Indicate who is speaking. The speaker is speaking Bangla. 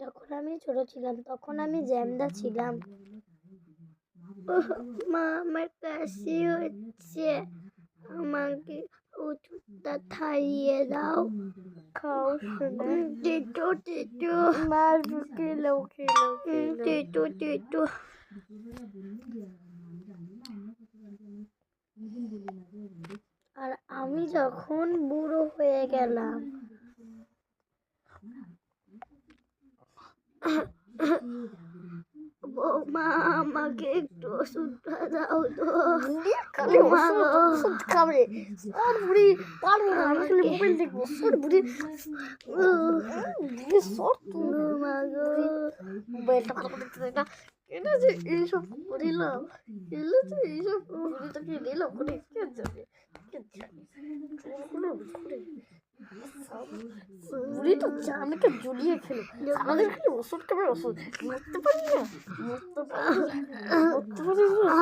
Speaker 1: যখন আমি ছোট ছিলাম তখন আমি জ্যামদা ছিলাম মা আমার কাশি হচ্ছে আমাকে ওষুধটা খাইয়ে দাও খাও টেটো টেটো মার খেলো খেলো টেটো টেটো আর আমি যখন বুড়ো হয়ে গেলাম বৌমা আমাকে একটু ওষুধটা দাও তো।
Speaker 2: খালি ওষুধ। খাবে আর বুড়ি পারব না আমি খালি মোবাইল দেখব। সর বুড়ি সর মোবাইলটা ভালো করে দেখতে না। এটা যে এইসব করিলাম? এলে যে এইসব বুড়িটাকে নিলাম করে কে যাবে বুড়ি তো জানকে জ্বলিয়ে খেলো। আমাদের খালি ওষুধ খাবে ওষুধ। মরতে পারি না? মরতে পারি মরতে পারি না